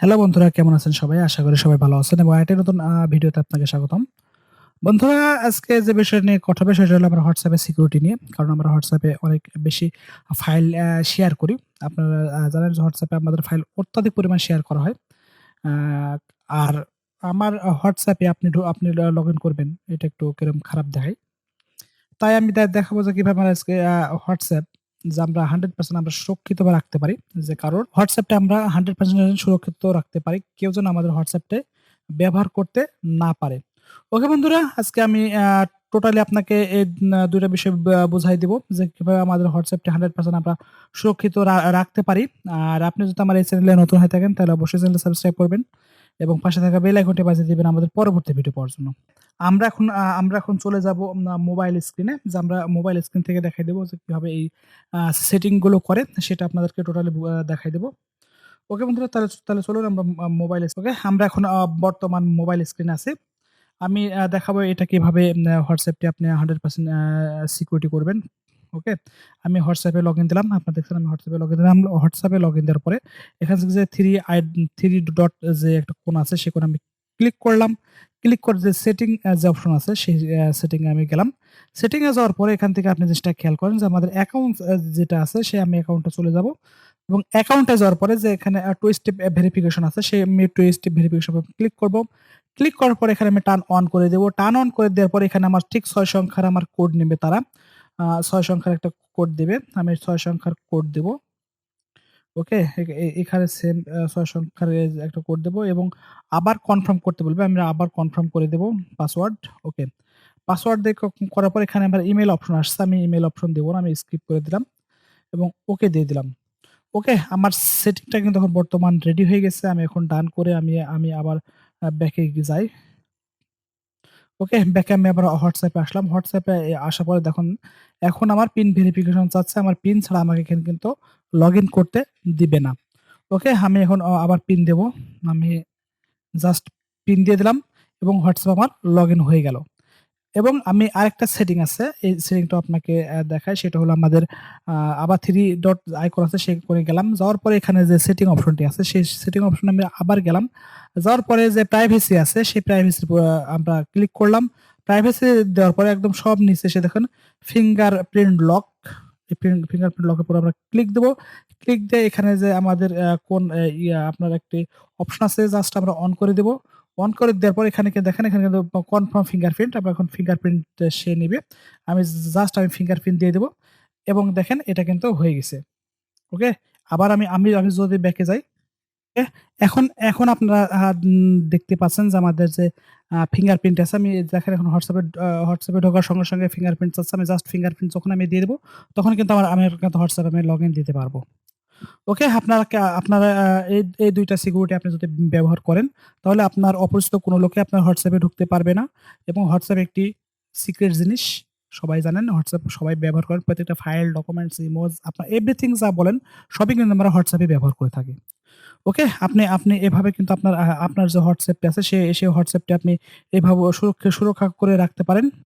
Hello বন্ধুরা, কেমন আছেন সবাই? আশা করি সবাই ভালো আছেন এবং আরেকটি নতুন ভিডিওতে আপনাকে স্বাগতম। বন্ধুরা, আজকে যে বিষয় নিয়ে কথা হবে, সেটা হলো আমরা হোয়াটসঅ্যাপে সিকিউরিটি নিয়ে। কারণ আমরা হোয়াটসঅ্যাপে অনেক বেশি ফাইল শেয়ার করি। আপনারা জানেন যে এ আমাদের ফাইল অত্যাধিক পরিমাণ শেয়ার করা হয়। আর আমার হোয়াটসঅ্যাপে আপনি আপনি লগ ইন করবেন, এটা একটু কীরকম খারাপ দেখায়। তাই আমি দেখাবো যে কীভাবে আমরা আজকে WhatsApp যে আমরা 100% আমরা সুরক্ষিতভাবে রাখতে পারি। যে কারোর হোয়াটসঅ্যাপটা আমরা 100% সুরক্ষিত রাখতে পারি। কেউ যেন আমাদের টায় ব্যবহার করতে না পারে। ওকে বন্ধুরা, আজকে আমি টোটালি আপনাকে এই দুইটা ২ টা বিষয় বুঝাই দিব যে কীভাবে আমাদের WhatsApp হান্ড্রেড 100% আমরা সুরক্ষিত রাখতে পারি। আর আপনি যদি আমার এই চ্যানেলে নতুন হয়ে থাকেন, তাহলে অবশ্যই চ্যানেলটা সাবস্ক্রাইব করবেন এবং পাশে থাকা বেল আইকনটি বাজিয়ে দিবেন আমাদের পরবর্তী ভিডিও পাওয়ার জন্য। আমরা এখন আমরা এখন চলে যাব মোবাইল স্ক্রিনে যে আমরা মোবাইল স্ক্রিন থেকে দেখাই দেবো যে কীভাবে এই সেটিংগুলো করে, সেটা আপনাদেরকে টোটালি দেখাই দেবো ওকে বন্ধুরা, তাহলে তাহলে চলুন আমরা মোবাইল ওকে আমরা এখন বর্তমান মোবাইল স্ক্রিনে আছি। আমি দেখাবো এটা কীভাবে হোয়াটসঅ্যাপটি আপনি হান্ড্রেড পার্সেন্ট সিকিউরিটি করবেন। ওকে? আমি হোয়াটসঅ্যাপে লগ ইন দিলাম। আপনারা দেখছেন আমি হোয়াটসঅ্যাপে লগ ইন দিলাম। হোয়াটসঅ্যাপে লগ ইন দেওয়ার পরে, এখান থেকে যে থ্রি আই 3 ডট যে একটা কোন আছে, সে কোন আমি ক্লিক করলাম। ক্লিক করে যে সেটিং যে অপশন আছে, সেই সেটিংয়ে আমি গেলাম। সেটিংয়ে যাওয়ার পরে এখান থেকে আপনি জিনিসটা খেয়াল করেন যে আমাদের অ্যাকাউন্ট যেটা আছে, সে আমি অ্যাকাউন্টে চলে যাব এবং অ্যাকাউন্টে যাওয়ার পরে যে এখানে টু স্টেপ ভেরিফিকেশন আছে সেই আমি টু স্টেপ ভেরিফিকেশন ক্লিক করব। ক্লিক করার পরে এখানে আমি টার্ন অন করে দেবো টার্ন অন করে দেওয়ার পরে এখানে আমার ঠিক ছয় সংখ্যার আমার কোড নেবে তারা। ছয় সংখ্যার একটা কোড দেবে আমি ছয় সংখ্যার কোড দেব। ওকে? এখানে সেম আ ৬ সংখ্যার একটা কোড দেব এবং আবার কনফার্ম করতে বলবে। আমরা আবার কনফার্ম করে দেব পাসওয়ার্ড। ওকে। পাসওয়ার্ড দিয়ে করার পর এখানে আমার ইমেইল অপশন আসছে। আমি ইমেইল অপশন দেব না। আমি স্কিপ করে দিলাম এবং ওকে দিয়ে দিলাম। ওকে? আমার সেটিংটা কিন্তু এখন বর্তমান রেডি হয়ে গেছে। আমি এখন ডান করে আমি আমি আবার ব্যাকে যাই। ওকে? ব্যাকে আমি আবার হোয়াটসঅ্যাপে আসলাম। হোয়াটসঅ্যাপে আসার পরে দেখুন, এখন আমার পিন ভেরিফিকেশন চাচ্ছে। আমার পিন ছাড়া আমাকে এখানে কিন্তু লগইন করতে দিবে না। ওকে? আমি এখন আবার পিন দেব। আমি জাস্ট পিন দিয়ে দিলাম এবং হোয়াটসঅ্যাপ আমার লগ ইন হয়ে গেল। এবং আমি আরেকটা সেটিং আছে। এই সেটিংটা আপনাকে আ দেখাই, সেটা হলো আমাদের আবার থ্রি ডট আইকন আছে সেই কোণে গেলাম। যাওয়ার পরে এখানে যে সেটিং অপশনটি আছে, সেই সেটিং অপশনে আমি আবার গেলাম। যাওয়ার পরে যে প্রাইভেসি আছে, সেই প্রাইভেসি আ আমরা ক্লিক করলাম। প্রাইভেসি দেওয়ার পরে একদম সব নিচে এসে দেখুন ফিঙ্গার প্রিন্ট লক এই প্রিন্ট লকের উপরে আমরা ক্লিক দেবো ক্লিক দিয়ে এখানে যে আমাদের কোন আপনার একটি অপশন আছে জাস্ট আমরা অন করে দেব। অন করে দেওয়ার পর এখানে দেখেন এখানে কিন্তু কনফার্ম ফিঙ্গারপ্রিন্ট আপনার এখন ফিঙ্গারপ্রিন্ট সে নিবে। আমি জাস্ট আমি ফিঙ্গারপ্রিন্ট দিয়ে দেবো এবং দেখেন এটা কিন্তু হয়ে গেছে। ওকে? আবার আমি আমি আমি যদি ব্যাকে যাই? এখন এখন আপনারা দেখতে পাচ্ছেন যে আমাদের যে ফিঙ্গারপ্রিন্ট আছে আমি দেখেন এখন হোয়াটসঅ্যাপে এ ঢোকার সঙ্গে, সঙ্গে ফিঙ্গারপ্রিন্ট আছে আমি জাস্ট ফিঙ্গারপ্রিন্ট যখন আমি দিয়ে দেবো তখন কিন্তু আমার আমি কিন্তু এ আমি লগইন দিতে পারব। ওকে? আপনারা আপনারা এই এই ২ টা সিকিউরিটি আপনি যদি ব্যবহার করেন তাহলে আপনার অপরিচিত কোনো লোকে আপনার হোয়াটসঅ্যাপে ঢুকতে পারবে না এবং WhatsApp একটি সিক্রেট জিনিস। সবাই জানেন WhatsApp সবাই ব্যবহার করেন। প্রত্যেকটা ফাইল, ডকুমেন্টস, ইমোজ আপনার এভরিথিং যা বলেন সবই কিন্তু আমরা হোয়াটসঅ্যাপে ব্যবহার করে থাকি। ওকে? আপনি আপনি এভাবে কিন্তু আপনার আপনার যে WhatsApp টা আছে সে সে WhatsApp টা আপনি এভাবে সুরক্ষা সুরক্ষা করে রাখতে পারেন।